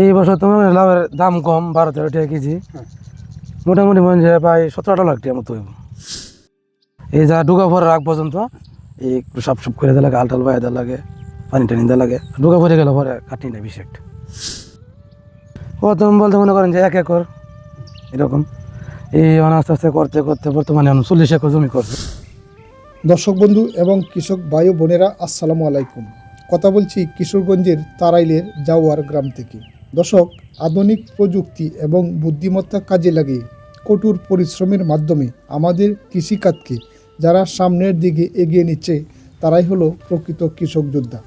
এই বছর তোমার লাভের দাম কম বারো তেরো টাকা কেজি। মোটামুটি মনে হয় প্রায় সতেরো আঠারো লাখ টাকার মতো এই যা ঢুকা পরে রাখ পর্যন্ত, এই একটু সাপ সুপ করে দেওয়া লাগে, আলটাল বাইরে দেওয়া লাগে, পানি টানি দেওয়া লাগে। ঢুকা পরে গেলে পরে কাটি নেয় বেশি একটা। প্রথম বলতে মনে করেন যে এক একর, এরকম। এই মানে আস্তে আস্তে করতে করতে বর্তমানে চল্লিশ একর জমি করছে। দর্শক বন্ধু এবং কৃষক ভাই বোনেরা, আসসালামু আলাইকুম। কথা বলছি কিশোরগঞ্জের তারাইলের জাওয়ার গ্রাম থেকে। দর্শক আধুনিক প্রযুক্তি এবং বুদ্ধিমত্তা কাজে লাগিয়ে কঠোর পরিশ্রমের মাধ্যমে আমাদের কৃষিকাজকে যারা সামনের দিকে এগিয়ে নিচ্ছে, তারাই হলো প্রকৃত কৃষক যোদ্ধা।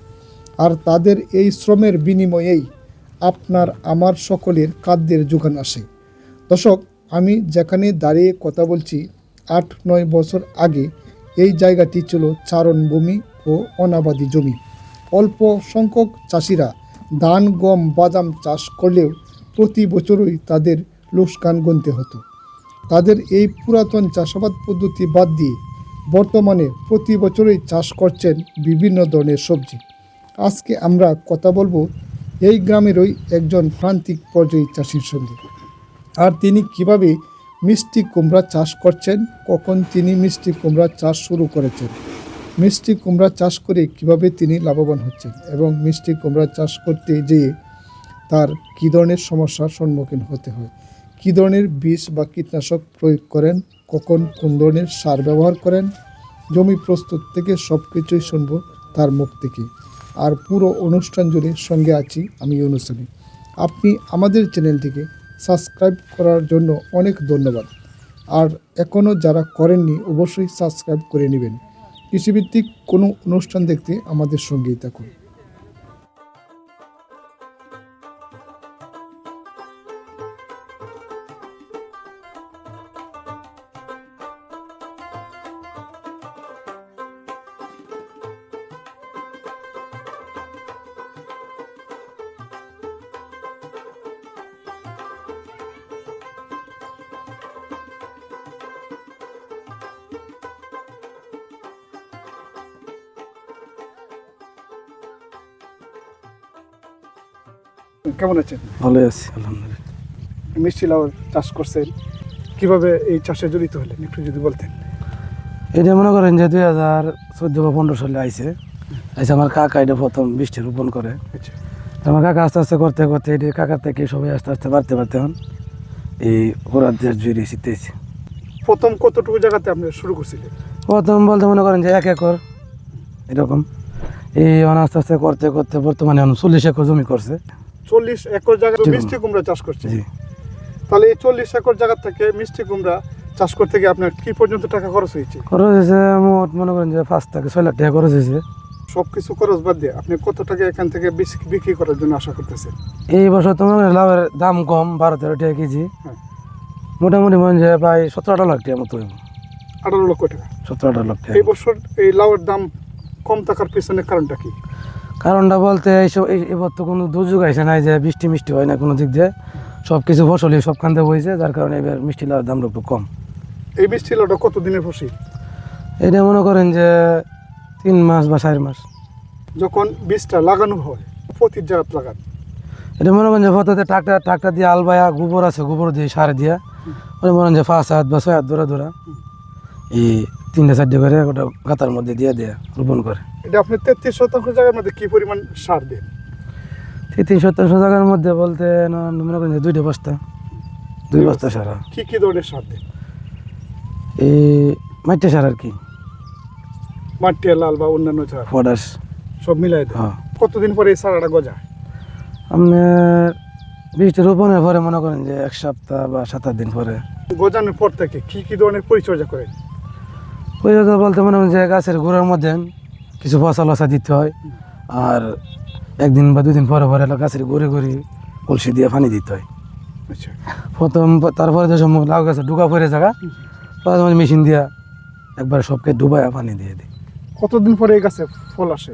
আর তাদের এই শ্রমের বিনিময়েই আপনার, আমার সকলের খাদ্যের যোগান আসে। দর্শক আমি যেখানে দাঁড়িয়ে কথা বলছি, আট নয় বছর আগে এই জায়গাটি ছিল চারণভূমি ও অনাবাদী জমি। অল্প সংখ্যক চাষিরা ধান, গম, বাদাম চাষ করলেও প্রতি বছরই তাদের লোকসান গুনতে হতো। তাদের এই পুরাতন চাষাবাদ পদ্ধতি বাদ দিয়ে বর্তমানে প্রতি বছরই চাষ করছেন বিভিন্ন ধরনের সবজি। আজকে আমরা কথা বলব এই গ্রামেরই একজন প্রান্তিক পর্যায়ী চাষির সঙ্গে। আর তিনি কীভাবে মিষ্টি কুমড়া চাষ করছেন, কখন তিনি মিষ্টি কুমড়া চাষ শুরু করেছেন মিষ্টি কুমড়া চাষ করে কীভাবে তিনি লাভবান হচ্ছেন এবং মিষ্টি কুমড়া চাষ করতে যেয়ে তার কী ধরনের সমস্যার সম্মুখীন হতে হয়? কী ধরনের বিষ বা কীটনাশক প্রয়োগ করেন? কখন কোন ধরনের সার ব্যবহার করেন? জমি প্রস্তুত থেকে সব কিছুই শুনব তার মুখ থেকে। আর পুরো অনুষ্ঠান জুড়ে সঙ্গে আছি আমি অনুসরী আপনি আমাদের চ্যানেলটিকে সাবস্ক্রাইব করার জন্য অনেক ধন্যবাদ। আর এখনও যারা করেননি, অবশ্যই সাবস্ক্রাইব করে নেবেন। কৃষিভিত্তিক কোনো অনুষ্ঠান দেখতে আমাদের সঙ্গেই থাকুন। কেমন আছেন? ভালো আছি আলহামদুলিল্লাহ। মিষ্টি লাউ চাষ করছেন। কীভাবে এই চাষে জড়িত হলেন একটু যদি বলতেন? এটা মনে করেন যে দুই হাজার চোদ্দ বা পনেরো সালে আইছে। আইসে আমার কাকা এটা প্রথম বৃষ্টি রোপণ করে। আচ্ছা। আমার কাকা আস্তে আস্তে করতে করতে এটি কাকার থেকে সবাই আস্তে আস্তে বাড়তে বাড়তে হন এই ওরা দেশ জুড়ে শীতেছে প্রথম কতটুকু জায়গাতে আপনি শুরু করছিলেন? প্রথম বলতে মনে করেন যে এক একর এরকম। এই আস্তে আস্তে করতে করতে বর্তমানে চল্লিশ একর জমি করছে। চল্লিশ একর জায়গায় জি। মিষ্টি কুমড়া চাষ করছেন জি। তাহলে এই চল্লিশ একর জায়গা থেকে মিষ্টি কুমড়া চাষ করতে গিয়ে আপনার কি পর্যন্ত টাকা খরচ হয়েছে? খরচ হয়েছে মোট মনে করেন যে পাঁচ থেকে ছয় লাখ টাকা খরচ হয়েছে। সব কিছু খরচ বাদ দিয়ে আপনি কত টাকা এখান থেকে বিক্রি করার জন্য আশা করতেছেন? এই বছর তোমার লাভের দাম কম বারো তেরো টাকা কেজি। হ্যাঁ। মোটামুটি মনে হয় প্রায় সতেরো আঠারো লাখ টাকার মতো আঠারো লক্ষ টাকা। সতেরো আঠারো লাখ টাকা। এই বছর এই লাউয়ের দাম কম থাকার পিছনে কারণটা কি? কারণটা বলতে এইসব এই এবার তো কোনো দুর্যোগ আইসে নাই যে বৃষ্টি মিষ্টি হয় না কোনো দিক দিয়ে। সব কিছু ফসলই সব কান্দে বইছে যার কারণে এবার মিষ্টি লাউয়ের দামটা একটু কম। এই মিষ্টি লাউটা কত দিনের ফসল? এটা মনে করেন যে তিন মাস বা চার মাস। যখন বীজটা লাগানো হয় প্রতি জায়গাত লাগান। এটা মনে করেন যে ফটোতে ট্রাক্টার ট্রাক্টার দিয়ে আলবায়া গোবর আছে গোবর দিয়ে সার দিয়া। মনে করেন যে পাঁচ হাত বা ছয় হাত ধরে ধরা। এই তিনটে চারটে করে ওটা গাতার মধ্যে দিয়ে দেয়া রোপণ করে। এটা আপনি তেত্রিশ শতাংশ জায়গার মধ্যে কি পরিমাণ সার দেন? তিন শতাংশ জায়গার মধ্যে বলতে মনে করেন দুইটা বস্তা। দুই বস্তা সারা কি কি ধরনের সার দেন? এই মাইটে সার আর কি। মাটি লাল বা অন্যান্য সার? পটাশ সব মিলাই হ্যাঁ। কতদিন পরে এই সারাটা গজায়? আপনার বীজটা রোপণের পরে মনে করেন যে এক সপ্তাহ বা সাত আট দিন পরে। গজানোর পর থেকে কি কি ধরনের পরিচর্যা করেন? পরিচর্যা বলতে মনে করেন যে গাছের গোড়ার মধ্যে কিছু ফসা লসা দিতে হয়। আর একদিন বা দুদিন পরে পরে গাছের গড়ে ঘুরে কলসি দিয়ে পানি দিতে হয়। আচ্ছা। প্রথম তারপরে যে সময় লাউ গাছে ডুকা পড়ে থাকা তখন মেশিন দিয়া একবার সবকে ডুবায়া পানি দিয়ে দিই। কতদিন পরে এই গাছে ফল আসে?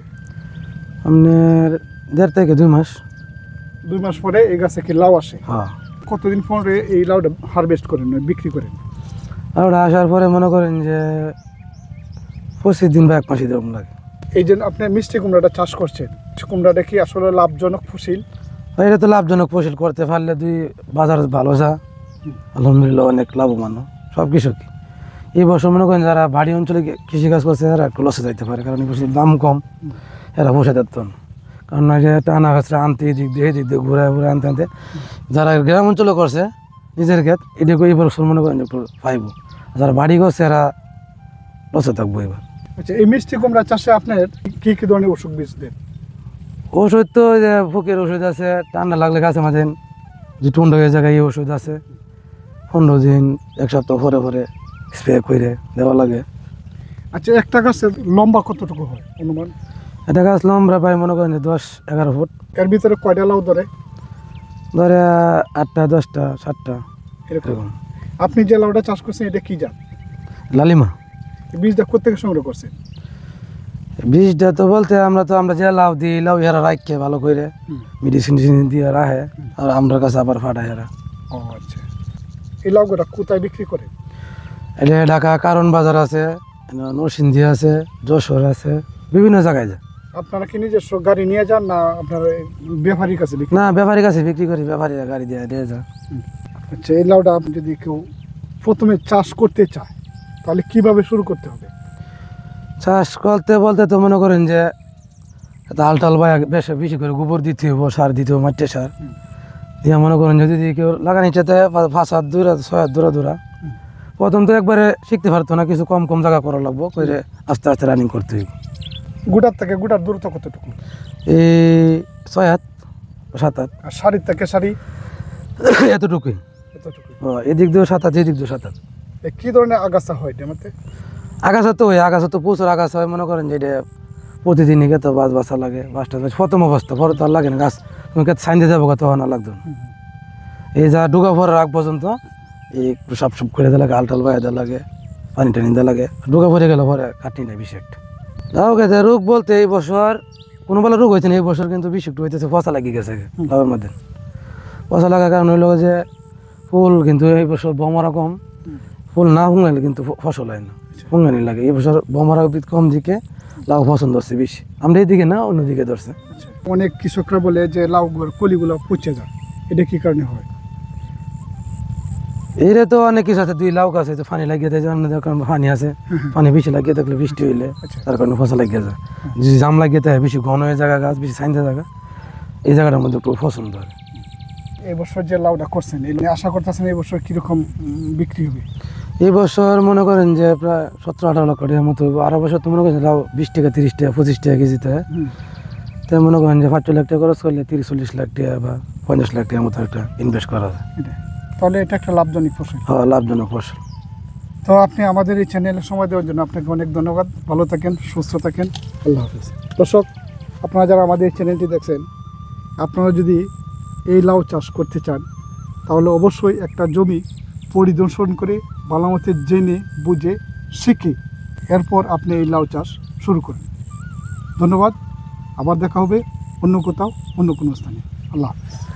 আপনার দেড় থেকে দুই মাস। দুই মাস পরে এই গাছে কি লাউ আসে? হ্যাঁ। কতদিন পরে এই লাউটা হারভেস্ট করেন বিক্রি করেন? আর ওটা আসার পরে মনে করেন যে পঁচিশ দিন বা এক মাসই এরকম লাগে। এই যে আপনি মিষ্টি কুমড়াটা চাষ করছেন। কুমড়াটা কি আসলে লাভজনক ফসল? তো এটা তো লাভজনক ফসল, করতে পারলে দুই বাজার ভালো যা। আলহামদুলিল্লাহ অনেক লাভবান সব কৃষকই এই বছর মনে করেন যারা বাড়ি অঞ্চলে কৃষিকাজ করছে তারা একটু লসে যাইতে পারে, কারণ এই দাম কম, এরা বসে না। কারণ টানা গাছটা আনতে, এদিক দিয়ে এদিক দিয়ে ঘুরে ঘুরে আনতে আনতে, যারা গ্রাম অঞ্চলে করছে, নিজের ক্ষেত, এদিকে এই বছর মনে করেন একটু পাইব। যারা বাড়ি করছে, এরা লসে থাকব এবার। আচ্ছা এই মিষ্টি কুমড়া চাষে আপনার কি কি ধরনের ওষুধ বীজ দেন? ওষুধ তো ফুকের ওষুধ আছে ঠান্ডা লাগলে গাছে মাঝে যে টুন্ড হয়ে জায়গায় এই ওষুধ আছে। পনেরো দিন এক সপ্তাহ পরে পরে স্প্রে করে দেওয়া লাগে। আচ্ছা একটা গাছের লম্বা কতটুকু হয় অনুমান? এটা গাছ লম্বা প্রায় মনে করেন দশ এগারো ফুট। এর ভিতরে কয়টা লাউ ধরে? ধরে আটটা দশটা সাতটা এরকম। আপনি যে লাউটা চাষ করছেন এটা কি জাত? লালিমা। বীজটা কোথেকে সংগ্রহ করছেন বীজটা তো বলতে আমরা তো আমরা যে লাউ দিই লাউ এরা রাখে ভালো করে। মেডিসিন টিডিসিন দিয়ে রাখে আর আমরা কাছে আবার ফাটায় এরা। ও আচ্ছা। এই লাউগুলা কোথায় বিক্রি করে? এটা ঢাকা কারণ বাজার আছে নরসিংদী আছে যশোর আছে বিভিন্ন জায়গায় যায়। আপনারা কি নিজস্ব গাড়ি নিয়ে যান না আপনার ব্যাপারীর কাছে বিক্রি না ব্যাপারীর কাছে বিক্রি করি ব্যাপারীরা গাড়ি দিয়ে দিয়ে যায়। আচ্ছা এই লাউটা আপনি যদি কেউ প্রথমে চাষ করতে চায় তাহলে কীভাবে শুরু করতে হবে? চাষ করতে বলতে তো মনে করেন যে হাল টাল বা বেশি বেশি করে গোবর দিতে হব সার দিতে হবে মাটির সার। দিয়ে মনে করেন যদি কেউ লাগানি চাতে পাঁচ হাত দূরা ছয় হাত দূরা দূরা প্রথম তো একবারে শিখতে পারতো না কিছু কম কম জায়গা করা লাগবো করে আস্তে আস্তে রানিং করতে হইব। গুটার থেকে গুটার দূরত্ব কতটুকু? এই ছয় হাত সাত হাত। আর শাড়ির থেকে শাড়ি এতটুকুই। কতটুকু ও, এদিক দিয়েও সাত হাত এদিক দিয়েও সাত হাত। কি ধরনের আগাছা হয় এটাতে আগাছা তো ওই আগাছা তো প্রচুর আগাছা হয় মনে করেন যে এটা প্রতিদিনই তো বাস বাসা লাগে বাসটা প্রথম অবস্থা পরে তো আর লাগে না গাছ তুমি কে সাইন দিয়ে যাব কত না লাগতো। এই যা ডুগা পরের আগ পর্যন্ত এই সাপ সুপ করে দেওয়া লাগে আলটাল বাইরে দেওয়া লাগে পানি টানি দেওয়া লাগে ডুগা পরে গেলে পরে কাটি নেই বেশি একটা যাও গেছে রোগ বলতে এই বছর কোনো বেলা রোগ হয়েছে না এই বছর কিন্তু বেশি একটু হইতেছে পচা লাগিয়ে গেছে লাভের মধ্যে। পচা লাগার কারণ হইল যে ফুল কিন্তু এই বছর বমরা কম ফুল না হুঙাইলে কিন্তু ফসল হয় না। হুঙ্গানি লাগে। এই বছর বমরা উদ্ভিদ কম দিকে লাউ পছন্দ হচ্ছে বেশি। আমরা এইদিকে না অন্যদিকে ধরছে। আচ্ছা। অনেক কৃষকরা বলে যে লাউগুলোর কলিগুলো পচে যায়। এটা কি কারণে হয়? এরে তো অনেক কিছু আছে। দুই লাউ গাছ আছে পানি লাগিয়ে দেয়। অন্য কারণ পানি আছে। পানি বেশি লাগিয়ে থাকলে বৃষ্টি হইলে আচ্ছা। তার কারণে ফসল লাগিয়ে যায়। যদি জাম লাগিয়ে দেয় বেশি ঘন হয়ে জায়গা গাছ বেশি সাইন্সে জায়গা এই জায়গাটার মধ্যে একটু পছন্দ হয় এই বছর যে লাউটা করছেন এই আশা করতেছেন এই বছর কীরকম বিক্রি হবে? এই বছর মনে করেন যে প্রায় সতেরো আঠারো লক্ষ টাকার মতো আরও বছর তো মনে করেন লাউ বিশ টাকা তিরিশ টাকা পঁচিশ টাকা কেজিতে তাই মনে করেন যে পাঁচ লাখ টাকা খরচ করলে তিরিশ চল্লিশ লাখ টাকা বা পঞ্চাশ লাখ টাকার মতো একটা ইনভেস্ট করা যায়। তাহলে এটা একটা লাভজনক ফসল। হ্যাঁ, লাভজনক ফসল। তো আপনি আমাদের এই চ্যানেলে সময় দেওয়ার জন্য আপনাকে অনেক ধন্যবাদ। ভালো থাকেন সুস্থ থাকেন। আল্লাহ হাফিজ। দর্শক আপনারা যারা আমাদের এই চ্যানেলটি দেখছেন আপনারা যদি এই লাউ চাষ করতে চান তাহলে অবশ্যই একটা জমি পরিদর্শন করে ভালোমতে জেনে, বুঝে, শিখে এরপর আপনি এই লাউ চাষ শুরু করুন। ধন্যবাদ। আবার দেখা হবে অন্য কোথাও, অন্য কোনো স্থানে। আল্লাহ হাফিজ।